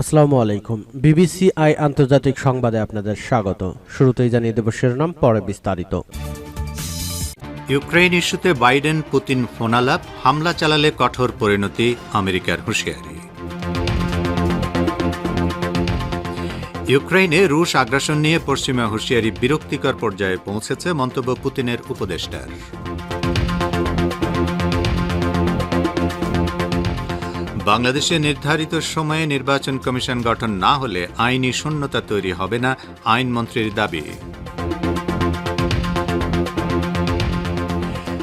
আসসালামু আলাইকুম। BBC I আন্তর্জাতিক সংবাদে আপনাদের স্বাগত। শুরুতেই জানিয়ে দেব শিরোনাম, পরে বিস্তারিত। ইউক্রেন ইস্যুতে বাইডেন পুতিন ফোনালাপ হামলা চালালে কঠোর পরিণতি, আমেরিকার হুঁশিয়ারি। ইউক্রেনে রুশ আগ্রাসন নিয়ে পশ্চিমা হুঁশিয়ারি বিরক্তিকর পর্যায়ে পৌঁছেছে মন্তব্য পুতিনের উপদেষ্টার। বাংলাদেশে নির্ধারিত সময়ে নির্বাচন কমিশন গঠন না হলে আইনি শূন্যতা তৈরি হবে না আইনমন্ত্রীর দাবি।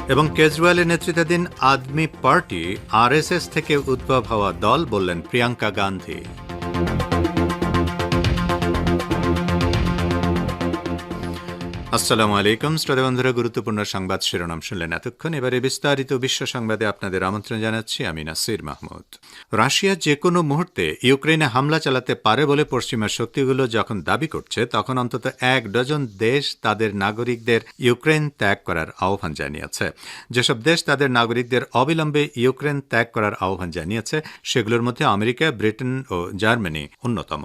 এবং কেজরিওয়ালের নেতৃত্বাধীন আদমি পার্টি আরএসএস থেকে উদ্ভব হওয়া দল বললেন প্রিয়াঙ্কা গান্ধী। আসসালামু আলাইকুম, শ্রোতা বন্ধুরা, গুরুত্বপূর্ণ সংবাদ শিরোনাম শুনলেন এতক্ষণ। এবারে বিস্তারিত বিশ্ব সংবাদে আপনাদের আমন্ত্রণ জানাচ্ছি আমি নাসির মাহমুদ। রাশিয়া যে কোনো মুহূর্তে ইউক্রেনে হামলা চালাতে পারে বলে পশ্চিমা শক্তিগুলো যখন দাবি করছে, তখন অন্তত এক ডজন দেশ তাদের নাগরিকদের ইউক্রেন ত্যাগ করার আহ্বান জানিয়েছে। যেসব দেশ তাদের নাগরিকদের অবিলম্বে ইউক্রেন ত্যাগ করার আহ্বান জানিয়েছে, সেগুলোর মধ্যে আমেরিকা, ব্রিটেন ও জার্মানি অন্যতম।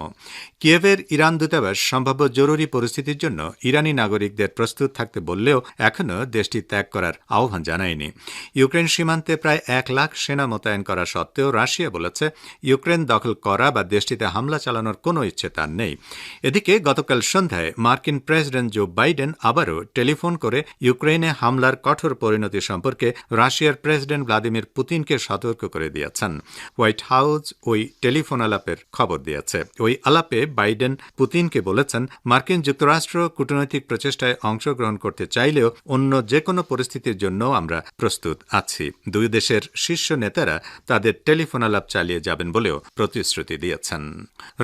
কিয়েভের ইরান দূতাবাস সম্ভাব্য জরুরি পরিস্থিতির জন্য ইরানি নাগরিকদের প্রস্তুত থাকতে বললেও এখনও দেশটি ত্যাগ করার আহ্বান জানায়নি। ইউক্রেন সীমান্তে প্রায় এক লাখ সেনা মোতায়েন করা সত্ত্বেও রাশিয়া বলেছে, ইউক্রেন দখল করা বা দেশটিতে হামলা চালানোর কোনো ইচ্ছে তার নেই। এদিকে গতকাল সন্ধ্যায় মার্কিন প্রেসিডেন্ট জো বাইডেন আবারও টেলিফোন করে ইউক্রেনে হামলার কঠোর পরিণতি সম্পর্কে রাশিয়ার প্রেসিডেন্ট ভ্লাদিমির পুতিনকে সতর্ক করে দিয়েছেন। হোয়াইট হাউস ওই টেলিফোন আলাপের খবর দিয়েছে। ওই আলাপে বাইডেন পুতিনকে বলেছেন, মার্কিন যুক্তরাষ্ট্র কূটনৈতিক প্রচেষ্টায় অংশগ্রহণ করতে চাইলেও অন্য যে কোনো পরিস্থিতির জন্য আমরা প্রস্তুত আছি। দুই দেশের শীর্ষ নেতারা তাদের টেলিফোন আলাপ চালিয়ে যাবেন বলেও প্রতিশ্রুতি দিয়েছেন।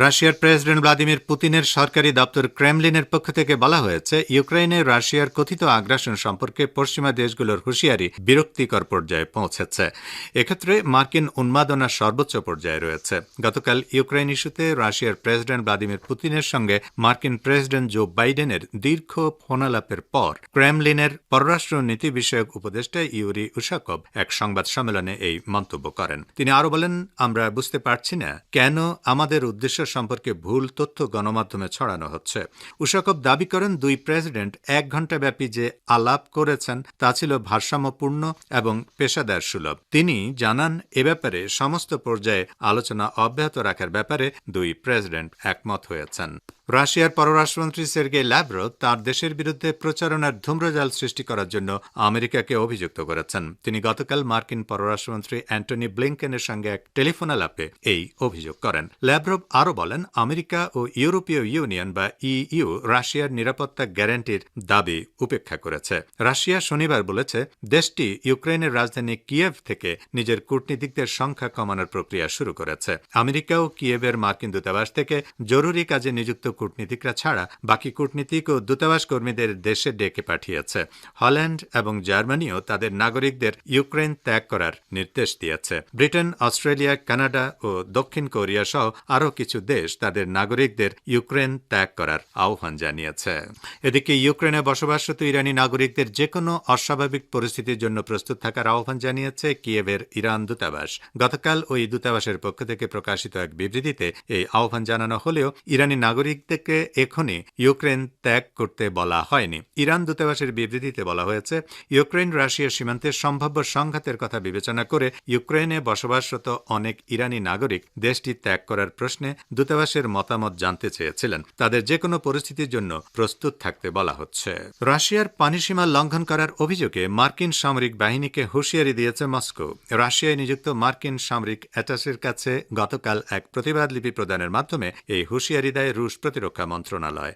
রাশিয়ার প্রেসিডেন্ট ভ্লাদিমির পুতিনের সরকারি দপ্তর ক্রেমলিনের পক্ষ থেকে বলা হয়েছে ইউক্রেনে রাশিয়ার কথিত আগ্রাসন সম্পর্কে পশ্চিমা দেশগুলোর হুঁশিয়ারি বিরক্তিকর পর্যায়ে পৌঁছেছে। এক্ষেত্রে মার্কিন উন্মাদনা সর্বোচ্চ পর্যায়ে রয়েছে। গতকাল ইউক্রেন ইস্যুতে রাশিয়ার প্রেসিডেন্ট ভ্লাদিমির পুতিনের সঙ্গে মার্কিন প্রেসিডেন্ট জো বাইডেনের দীর্ঘ ফোনালাপের পর ক্রেমলিনের পররাষ্ট্র নীতি বিষয়ক উপদেষ্টা ইউরি উশাকব এক সংবাদ সম্মেলনে এই মন্তব্য করেন। তিনি আরও বলেন, আমরা বুঝতে পারছি না কেন আমাদের উদ্দেশ্য সম্পর্কে ভুল তথ্য গণমাধ্যমে ছড়ানো হচ্ছে। উশাকব দাবি করেন, দুই প্রেসিডেন্ট এক ঘণ্টা ব্যাপী যে আলাপ করেছেন তা ছিল ভারসাম্যপূর্ণ এবং পেশাদার সুলভ। তিনি জানান, এ ব্যাপারে সমস্ত পর্যায়ে আলোচনা অব্যাহত রাখার ব্যাপারে দুই প্রেসিডেন্ট একমত হয়েছেন। রাশিয়ার পররাষ্ট্রমন্ত্রী সের্গে ল্যাব্রো তার দেশের বিরুদ্ধে প্রচারণার ধূম্রজাল সৃষ্টি করার জন্য আমেরিকাকে অভিযুক্ত করেছেন। তিনি গতকাল মার্কিন পররাষ্ট্রমন্ত্রী অ্যান্টনি ব্লিংকেনের সঙ্গে এক টেলিফোন আলাপে এই অভিযোগ করেন। ল্যাব্রভ আরও বলেন, আমেরিকা ও ইউরোপীয় ইউনিয়ন বা ইইউ রাশিয়ার নিরাপত্তা গ্যারান্টির দাবি উপেক্ষা করেছে। রাশিয়া শনিবার বলেছে, দেশটি ইউক্রেনের রাজধানী কিয়েভ থেকে নিজের কূটনীতিকদের সংখ্যা কমানোর প্রক্রিয়া শুরু করেছে। আমেরিকা ও কিয়েভের মার্কিন দূতাবাস থেকে জরুরি কাজে নিযুক্ত কূটনীতিকরা ছাড়া বাকি কূটনীতিক ও দূতাবাস কর্মীদের দেশে ডেকে পাঠিয়েছে। হল্যান্ড এবং জার্মানিও তাদের নাগরিকদের ইউক্রেন ত্যাগ করার নির্দেশ দিয়েছে। ব্রিটেন, অস্ট্রেলিয়া, কানাডা ও দক্ষিণ কোরিয়া সহ আরও কিছু দেশ তাদের নাগরিকদের ইউক্রেন ত্যাগ করার আহ্বান জানিয়েছে। এদিকে ইউক্রেনে বসবাসরত ইরানি নাগরিকদের যে কোনো অস্বাভাবিক পরিস্থিতির জন্য প্রস্তুত থাকার আহ্বান জানিয়েছে কিয়েভের ইরান দূতাবাস। গতকাল ওই দূতাবাসের পক্ষ থেকে প্রকাশিত এক বিবৃতিতে এই আহ্বান জানানো হলেও ইরানি নাগরিক নাগরিকদেরকে এখনই ইউক্রেন ত্যাগ করতে বলা হয়নি। ইরান দূতাবাসের বিবৃতিতে বলা হয়েছে, ইউক্রেন রাশিয়া সীমান্তে সম্ভাব্য সংঘাতের কথা বিবেচনা করে ইউক্রেনে বসবাসরত অনেক ইরানি নাগরিক দেশটি ত্যাগ করার প্রশ্নে দূতাবাসের মতামত জানতে চেয়েছিলেন। তাদের যে কোনো পরিস্থিতির জন্য প্রস্তুত থাকতে বলা হচ্ছে। রাশিয়ার পানিসীমা লঙ্ঘন করার অভিযোগে মার্কিন সামরিক বাহিনীকে হুঁশিয়ারি দিয়েছে মস্কো। রাশিয়ায় নিযুক্ত মার্কিন সামরিক অ্যাটাসের কাছে গতকাল এক প্রতিবাদ লিপি প্রদানের মাধ্যমে এই হুঁশিয়ারি দেয় রুশ প্রতিরক্ষা মন্ত্রণালয়।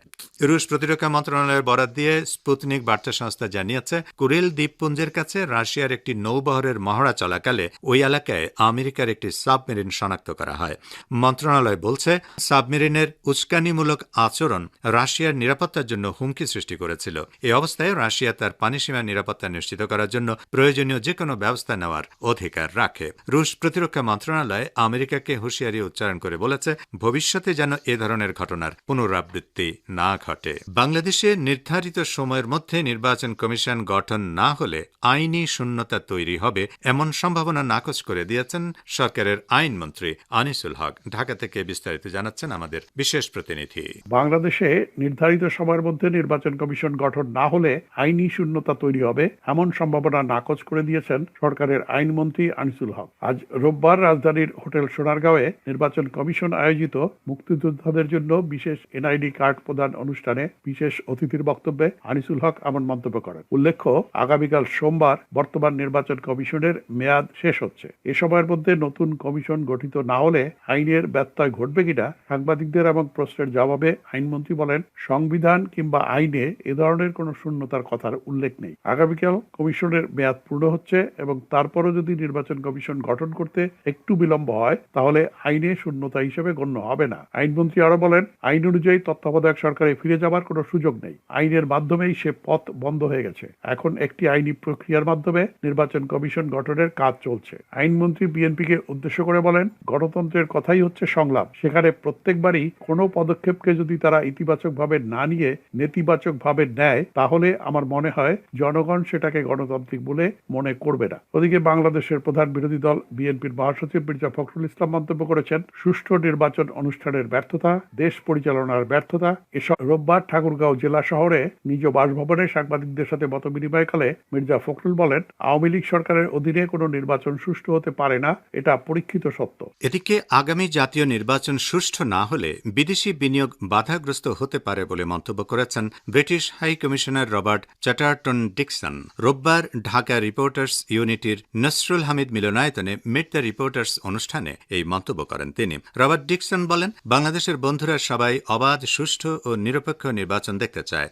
রুশ প্রতিরক্ষা মন্ত্রণালয়ের বরাদ দিয়ে স্পুতনিক বার্তা সংস্থা জানিয়েছে, কুরিল দ্বীপপুঞ্জের কাছে রাশিয়ার একটি নৌবহরের মহড়া চলাকালে ওই এলাকায় আমেরিকার একটি সাবমেরিন শনাক্ত করা হয়। মন্ত্রণালয় বলছে, সাবমেরিনের উস্কানিমূলক আচরণ রাশিয়ার নিরাপত্তার জন্য হুমকি সৃষ্টি করেছিল। এই অবস্থায় রাশিয়া তার পানিসীমার নিরাপত্তা নিশ্চিত করার জন্য প্রয়োজনীয় যে কোনো ব্যবস্থা নেওয়ার অধিকার রাখে। রুশ প্রতিরক্ষা মন্ত্রণালয় আমেরিকাকে হুঁশিয়ারি উচ্চারণ করে বলেছে, ভবিষ্যতে যেন এ ধরনের ঘটনার পুনরাবৃত্তি না ঘটে। বাংলাদেশে নির্ধারিত সময়ের মধ্যে নির্বাচন কমিশন গঠন না হলে আইনি শূন্যতা তৈরি হবে এমন সম্ভাবনা নাকচ করে দিয়েছেন সরকারের আইনমন্ত্রী আনিসুল হক। ঢাকা থেকে বিস্তারিত জানাচ্ছেন আমাদের বিশেষ প্রতিনিধি। বাংলাদেশে নির্ধারিত সময়ের মধ্যে নির্বাচন কমিশন গঠন না হলে আইনি শূন্যতা তৈরি হবে এমন সম্ভাবনা নাকচ করে দিয়েছেন সরকারের আইনমন্ত্রী আনিসুল হক। আজ রোববার রাজধানীর হোটেল সোনারগাঁওয়ে নির্বাচন কমিশন আয়োজিত মুক্তিযোদ্ধাদের জন্য বিশেষ এনআইডি কার্ড প্রদান অনুষ্ঠানে বিশেষ অতিথির বক্তব্যে আনিসুল হক এমন মন্তব্য করেন। উল্লেখ্য, আগামীকাল সোমবার বর্তমান নির্বাচন কমিশনের মেয়াদ শেষ হচ্ছে। এ সময়ের মধ্যে নতুন কমিশন গঠিত না হলে আইনের ব্যত্যয় ঘটবে কিনা সাংবাদিকদের এবং প্রশ্নের জবাবে আইনমন্ত্রী বলেন, সংবিধান কিংবা আইনে এ ধরনের কোনো শূন্যতার কথার উল্লেখ নেই। আগামীকাল কমিশনের মেয়াদ পূর্ণ হচ্ছে এবং তারপরও যদি নির্বাচন কমিশন গঠন করতে একটু বিলম্ব হয়, তাহলে আইনে শূন্যতা হিসেবে গণ্য হবে না। আইনমন্ত্রী আরও বলেন, আইন অনুযায়ী তত্ত্বাবধায়ক সরকারে ফিরে যাবার কোনো সুযোগ নেই। আইনের মাধ্যমেই সে পথ বন্ধ হয়ে গেছে। এখন একটি আইনি প্রক্রিয়ার মাধ্যমে নির্বাচন কমিশন গঠনের কাজ চলছে। আইনমন্ত্রী বিএনপিকে উদ্দেশ্য করে বলেন, গণতন্ত্রের কথাই হচ্ছে সংলাপ। সেখানে প্রত্যেকবারই কোনো পদক্ষেপকে যদি তারা ইতিবাচকভাবে না নিয়ে নেতিবাচকভাবে নেয়, তাহলে আমার মনে হয় জনগণ সেটাকে গণতান্ত্রিক বলে মনে করবে না। ওদিকে বাংলাদেশের প্রধান বিরোধী দল বিএনপির মহাসচিব মির্জা ফখরুল ইসলাম মন্তব্য করেছেন, সুষ্ঠু নির্বাচন অনুষ্ঠানের ব্যর্থতা, দেশ পরিচালনার ব্যর্থতা, এসব রোববার ঠাকুরগাঁও জেলা শহরে নিজ বাসভবনে সাংবাদিকদের সাথে মত বিনিময়কালে মির্জা ফখরুল বলেন, আওয়ামী লীগ সরকারের অধীনে কোনো নির্বাচন সুষ্ঠু হতে পারে না, এটা পরীক্ষিত সত্য। এদিকে আগামী জাতীয় নির্বাচন সুষ্ঠু না হলে বিদেশি বিনিয়োগ বাধাগ্রস্ত হতে পারে বলে মন্তব্য করেছেন British high commissioner Robert Chatterton Dickson. রোববার ঢাকা রিপোর্টার্স ইউনিটির নসরুল হামিদ মিলনায়তনে মিট দ্য রিপোর্টার্স অনুষ্ঠানে এই মন্তব্য করেন তিনি। রবার্ট ডিকসন বলেন, বাংলাদেশের বন্ধুরা সবাই অবাধ সুষ্ঠু ও নিরপেক্ষ নির্বাচন দেখতে চায়।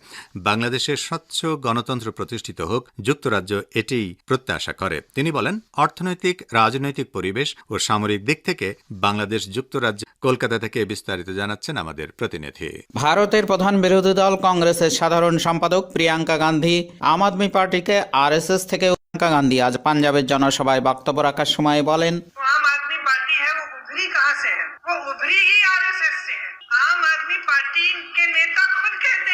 বাংলাদেশে স্বচ্ছ গণতন্ত্র প্রতিষ্ঠিত হোক যুক্তরাজ্য এটি প্রত্যাশা করে। তিনি বলেন অর্থনৈতিক রাজনৈতিক পরিবেশ ও সামরিক দিক থেকে বাংলাদেশ যুক্তরাজ্য কলকাতা থেকে বিস্তারিত জানাচ্ছেন আমাদের প্রতিনিধি। ভারতের প্রধান বিরোধী দল কংগ্রেসের সাধারণ সম্পাদক প্রিয়াঙ্কা গান্ধী আম আদমি পার্টিকে আর এস এস থেকে প্রিয়াঙ্কা গান্ধী আজ পাঞ্জাবের জনসভায় বক্তব্য রাখার সময় বলেন আম আদমি পার্টি হ্যাঁ উভরি কাহা সে হ্যাঁ। উভরি पार्टी के नेता खुद कहते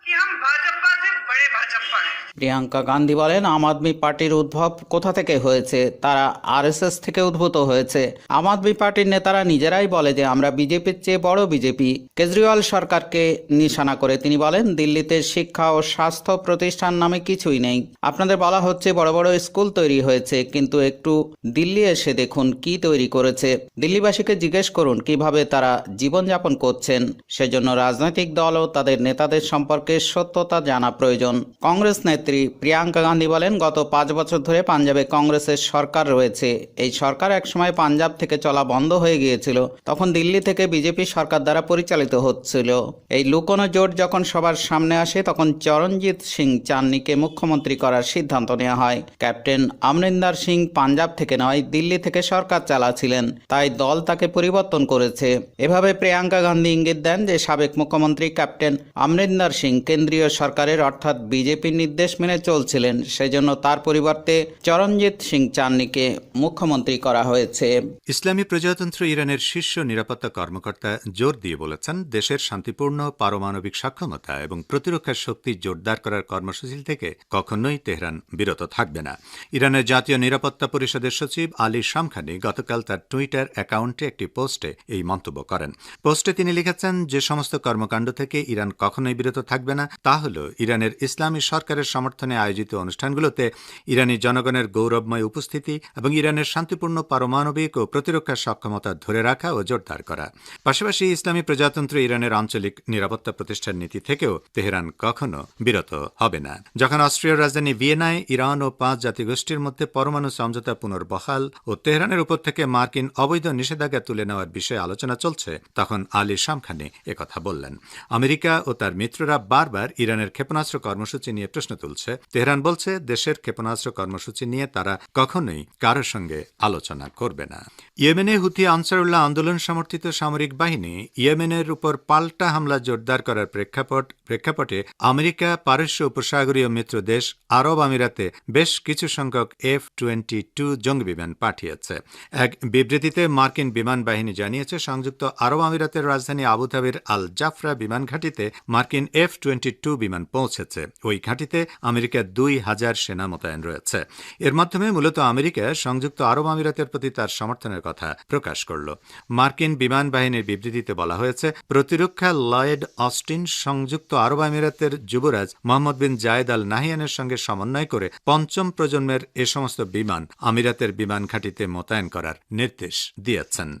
कि हम भाजपा से बड़े भाजपा हैं প্রিয়াঙ্কা গান্ধী বলেন আম আদমি পার্টির উদ্ভব কোথা থেকে হয়েছে তারা আরএসএস থেকে উদ্ভূত হয়েছে আম আদমি পার্টির নেতারা নিজেরাই বলে যে আমরা বিজেপির চেয়ে বড় বিজেপি কেজরিওয়াল সরকারকে নিশানা করে তিনি বলেন দিল্লিতে শিক্ষা ও স্বাস্থ্য প্রতিষ্ঠান নামে কিছুই নেই আপনাদের বলা হচ্ছে বড় বড় স্কুল তৈরি হয়েছে কিন্তু একটু দিল্লি এসে দেখুন কি তৈরি করেছে দিল্লিবাসীকে জিজ্ঞেস করুন কিভাবে তারা জীবনযাপন করছেন সেজন্য রাজনৈতিক দল ও তাদের নেতাদের সম্পর্কে সত্যতা জানা প্রয়োজন। কংগ্রেস নেত্রী প্রিয়াঙ্কা গান্ধী বলেন, গত পাঁচ বছর ধরে পাঞ্জাবে কংগ্রেসের সরকার রয়েছে। এই সরকার একসময় পাঞ্জাব থেকে চলা বন্ধ হয়ে গিয়েছিল, তখন দিল্লি থেকে বিজেপি সরকার দ্বারা পরিচালিত হচ্ছিল। এই লুকোনো জোট যখন সবার সামনে আসে, তখন চরণজিৎ সিং চান্নিকে মুখ্যমন্ত্রী করার সিদ্ধান্ত নেওয়া হয়। ক্যাপ্টেন অমরিন্দর সিং পাঞ্জাব থেকে নয়, দিল্লি থেকে সরকার চালাছিলেন তাই দল তাকে পরিবর্তন করেছে। এভাবে প্রিয়াঙ্কা গান্ধী ইঙ্গিত দেন যে, সাবেক মুখ্যমন্ত্রী ক্যাপ্টেন অমরিন্দর সিং কেন্দ্রীয় সরকারের অর্থাৎ বিজেপির নির্দেশ মেনে চলছিলেন, সেজন্য তার পরিবর্তে চরণজিৎ সিং চান্নিকে মুখ্যমন্ত্রী করা হয়েছে। ইসলামী প্রজাতন্ত্র ইরানের শীর্ষ নিরাপত্তা কর্মকর্তা জোর দিয়ে বলেছেন, দেশের শান্তিপূর্ণ পারমাণবিক সক্ষমতা এবং প্রতিরক্ষার শক্তি জোরদার করার কর্মসূচি থেকে কখনোই তেহরান বিরত থাকবে না। ইরানের জাতীয় নিরাপত্তা পরিষদের সচিব আলী শামখানি গতকাল তার টুইটার অ্যাকাউন্টে একটি পোস্টে এই মন্তব্য করেন। পোস্টে তিনি লিখেছেন, যে সমস্ত কর্মকাণ্ড থেকে ইরান কখনোই বিরত থাকবে না। তা হল, ইরানের ইসলামী সরকারের সমর্থনে আয়োজিত অনুষ্ঠানগুলোতে ইরানি জনগণের গৌরবময় উপস্থিতি এবং ইরানের শান্তিপূর্ণ পারমাণবিক ও প্রতিরক্ষা সক্ষমতা ধরে রাখা ও জোরদার করা। পাশাপাশি ইসলামী প্রজাতন্ত্র ইরানের আঞ্চলিক নিরাপত্তা প্রতিষ্ঠার নীতি থেকেও তেহরান কখনো বিরত হবে না। যখন অস্ট্রিয়ার রাজধানী ভিয়েনায় ইরান ও পাঁচ জাতিগোষ্ঠীর মধ্যে পরমাণু সমঝোতা পুনর্বহাল ও তেহরানের উপর থেকে মার্কিন অবৈধ নিষেধাজ্ঞা তুলে নেওয়ার বিষয়ে আলোচনা চলছে, তখন আলী শামখানি একথা বললেন। আমেরিকা ও তার মিত্ররা বারবার ইরানের ক্ষেপণাস্ত্র কর্মসূচি নিয়ে প্রশ্ন তুলছে। তেহরান বলছে, দেশের ক্ষেপণাস্ত্র কর্মসূচি নিয়ে তারা কখনোই কারোর সঙ্গে আলোচনা করবে না। ইয়েমেনে হুথি আনসারুল্লাহ আন্দোলন সমর্থিত সামরিক বাহিনী ইয়েমেনের উপর পাল্টা হামলা জোরদার করার প্রেক্ষাপট, প্রেক্ষাপটে আমেরিকা, পারস্য উপসাগরীয় মিত্র দেশ আরব আমিরাতে বেশ কিছু সংখ্যক এফ টোয়েন্টি টু জঙ্গি বিমান পাঠিয়েছে। এক বিবৃতিতে মার্কিন বিমান বাহিনী জানিয়েছে, সংযুক্ত আরব আমিরাতের রাজধানী আবুধাবির আল জাফরা বিমান ঘাঁটিতে মার্কিন এফ টোয়েন্টি টু বিমান পৌঁছেছে। ওই ঘাঁটিতে আমেরিকার দুই হাজার সেনা মোতায়েন রয়েছে। এর মাধ্যমে মূলত আমেরিকা সংযুক্ত আরব আমিরাতের প্রতি তার সমর্থনের কথা প্রকাশ করল। মার্কিন বিমান বাহিনীর বিবৃতিতে বলা হয়েছে, প্রতিরক্ষা লয়েড অস্টিন সংযুক্ত আরব আমিরাতের যুবরাজ মোহাম্মদ বিন জায়েদ আল নাহিয়ানের সঙ্গে সমন্বয় করে পঞ্চম প্রজন্মের এ সমস্ত বিমান আমিরাতের বিমান ঘাঁটিতে মোতায়েন করার নির্দেশ দিয়েছেন।